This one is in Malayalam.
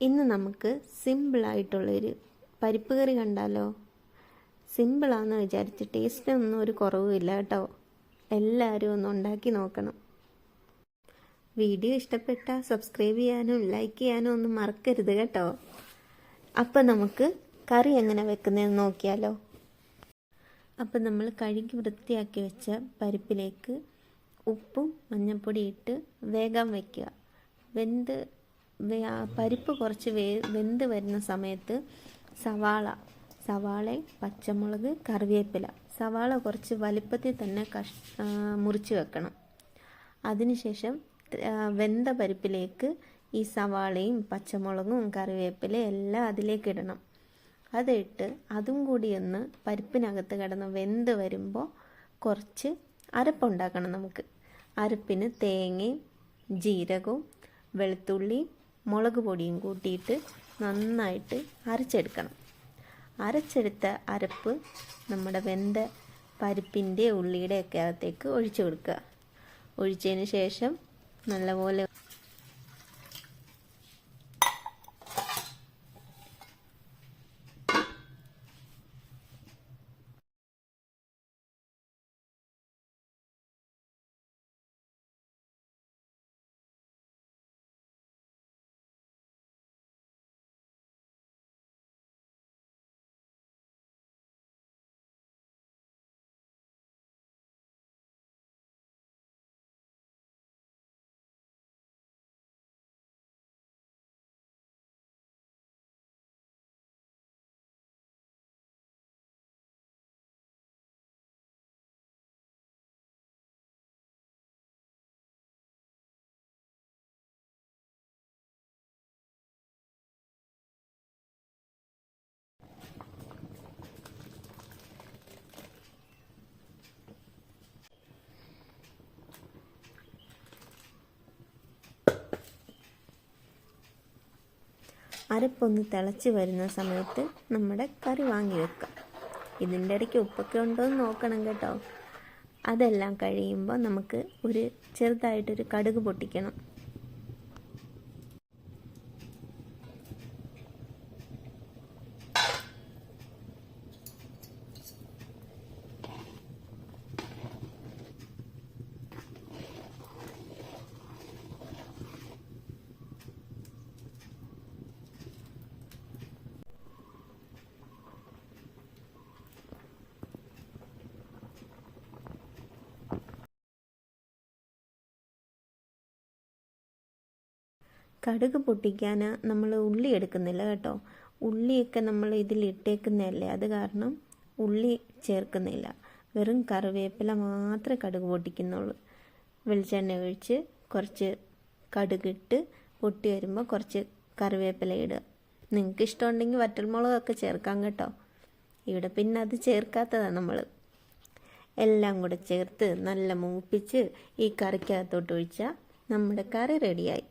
ഇന്ന് നമുക്ക് സിമ്പിളായിട്ടുള്ളൊരു പരിപ്പ് കറി കണ്ടാലോ? സിമ്പിളാണെന്ന് വിചാരിച്ച് ടേസ്റ്റിനൊന്നും ഒരു കുറവുമില്ല കേട്ടോ. എല്ലാവരും ഒന്ന് ഉണ്ടാക്കി നോക്കണം. വീഡിയോ ഇഷ്ടപ്പെട്ട സബ്സ്ക്രൈബ് ചെയ്യാനും ലൈക്ക് ചെയ്യാനും ഒന്നും മറക്കരുത് കേട്ടോ. അപ്പം നമുക്ക് കറി എങ്ങനെ വെക്കുന്നതെന്ന് നോക്കിയാലോ? അപ്പം നമ്മൾ കഴുകി വൃത്തിയാക്കി വെച്ച പരിപ്പിലേക്ക് ഉപ്പും മഞ്ഞൾപ്പൊടി ഇട്ട് വേഗം വയ്ക്കുക വെന്ത് പരിപ്പ് കുറച്ച് വേ വെന്ത് വരുന്ന സമയത്ത് സവാള സവാള പച്ചമുളക് കറിവേപ്പില സവാള കുറച്ച് വലിപ്പത്തിൽ തന്നെ കഷ് മുറിച്ച് വെക്കണം. അതിനുശേഷം വെന്ത പരിപ്പിലേക്ക് ഈ സവാളയും പച്ചമുളകും കറിവേപ്പിലയും എല്ലാം അതിലേക്ക് ഇടണം. അതിട്ട് അതും കൂടി ഒന്ന് പരിപ്പിനകത്ത് കിടന്ന് വെന്ത് വരുമ്പോൾ കുറച്ച് അരപ്പുണ്ടാക്കണം നമുക്ക്. അരപ്പിന് തേങ്ങയും ജീരകവും വെളുത്തുള്ളിയും മുളക് പൊടിയും കൂട്ടിയിട്ട് നന്നായിട്ട് അരച്ചെടുക്കണം. അരച്ചെടുത്ത അരപ്പ് നമ്മുടെ വെന്ത പരിപ്പിന്റെ ഉള്ളിയുടെ ഒക്കെ അകത്തേക്ക് ഒഴിച്ചു കൊടുക്കുക. ഒഴിച്ചതിന് ശേഷം നല്ലപോലെ അരപ്പൊന്ന് തിളച്ച് വരുന്ന സമയത്ത് നമ്മുടെ കറി വാങ്ങി വെക്കാം. ഇതിന്റെ ഇടയ്ക്ക് ഉപ്പൊക്കെ ഉണ്ടോ എന്ന് നോക്കണം കേട്ടോ. അതെല്ലാം കഴിയുമ്പോൾ നമുക്ക് ഒരു ചെറുതായിട്ടൊരു കടുക് പൊട്ടിക്കണം. കടുക് പൊട്ടിക്കാൻ നമ്മൾ ഉള്ളി എടുക്കുന്നില്ല കേട്ടോ. ഉള്ളിയൊക്കെ നമ്മൾ ഇതിൽ ഇട്ടേക്കുന്നതല്ലേ? അത് കാരണം ഉള്ളി ചേർക്കുന്നില്ല. വെറും കറിവേപ്പില മാത്രമേ കടുക് പൊട്ടിക്കുന്നുള്ളൂ. വെളിച്ചെണ്ണ ഒഴിച്ച് കുറച്ച് കടുകിട്ട് പൊട്ടി വരുമ്പോൾ കുറച്ച് കറിവേപ്പില ഇടുക. നിങ്ങൾക്ക് ഇഷ്ടമുണ്ടെങ്കിൽ വറ്റൽമുളകൊക്കെ ചേർക്കാം കേട്ടോ. ഇവിടെ പിന്നെ അത് ചേർക്കാത്തതാണ് നമ്മൾ എല്ലാം കൂടെ ചേർത്ത് നല്ല മൂപ്പിച്ച് ഈ കറിക്കകത്തോട്ട് ഒഴിച്ചാൽ നമ്മുടെ കറി റെഡിയായി